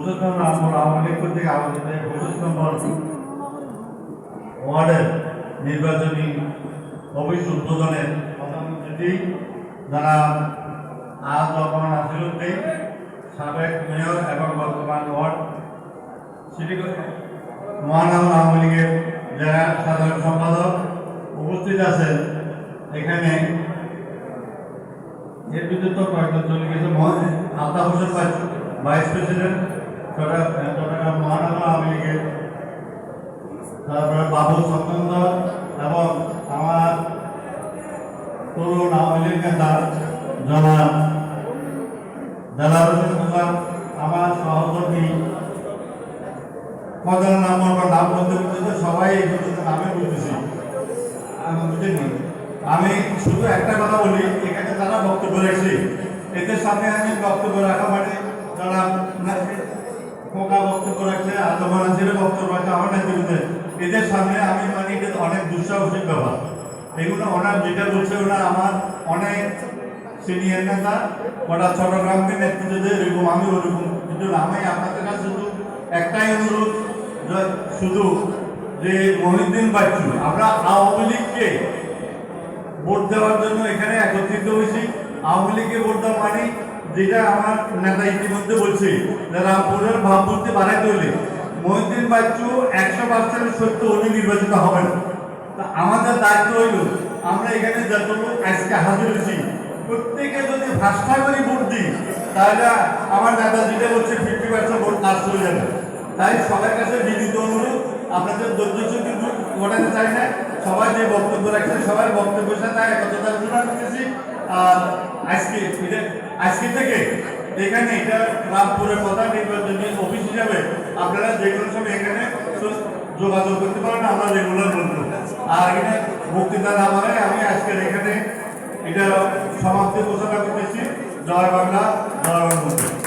পঁচিশ নম্বর আওয়ামী লীগ কর্তৃক পঁচিশ নম্বর ওয়ার্ডের নির্বাচনী অফিস উদ্বোধনের প্রধান অতিথি যারা আজ রহমান আসিরুদ্দিন সাবেক মেয়র এবং বর্তমান ওয়ার্ড সিটি মহানগর আওয়ামী লীগের যারা সাধারণ সম্পাদক উপস্থিত আছেন। এখানে এর বিদ্যুৎ কয়েকজন চলে গেছে। আলতাফ হোসেন ভাইস প্রেসিডেন্ট সবাই এই পর্যন্ত আমি আমি শুধু একটা কথা বলি, এখানে যারা বক্তব্য রাখছে, এদের সামনে আমি বক্তব্য রাখা মানে যারা খোকা বক্তব্য রাখছে আদমান আসিরে বক্তব্য রাখছে আমার নেতৃত্বে এদের সামনে আমি মানে এটা অনেক দুঃসাহসিক ব্যাপার এগুলো ওনার যেটা বলছে, ওনার আমার অনেক সিনিয়র নেতা ওটা চট্টগ্রামকে নেতৃত্ব দিয়ে, এরকম আমি ওরকম। কিন্তু আমি আপনাদের কাছে শুধু একটাই অনুরোধ শুধু যে মহিউদ্দিন বাচ্চু, আমরা আওয়ামী লীগকে ভোট দেওয়ার জন্য এখানে একত্রিত হয়েছি। আওয়ামী লীগকে ভোট দেওয়া মানে যেটা আমার নেতা ইতিমধ্যে বলছে রামপুরের ভাবমূর্তি বাড়াইতে হলে। বাচ্চু একশো পার্সেন্ট সত্য উনি নির্বাচিত হবেন তা আমাদের দায়িত্ব হইল, আমরা এখানে যত আজকে হাজির হয়েছি। প্রত্যেকে যদি ভাষা ভোট দিই, তাহলে আমার নেতা যেটা বলছে ফিফটি পার্সেন্ট ভোট লাস্ট হয়ে যাবে। তাই সবার কাছে বিনীত অনুরোধ, আপনাদের ধৈর্য কিন্তু ঘটাতে চাই না। সবাই যে বক্তব্য রাখছে সবাই বক্তব্যের সাথে একত্রতা ঘোষণা করতেছি। আর আজকে আজকে থেকে এখানে এটা রামপুরের কথা নির্বাচনের অফিস হিসাবে আপনারা যে কোনো সময় এখানে যোগাযোগ করতে পারেন, আমরা রেগুলার বলব। আর এখানে বক্তৃতা না বলে আমি আজকের এখানে এটা সমাপ্তি ঘোষণা করতেছি। জয় বাংলা জয় বাংলা।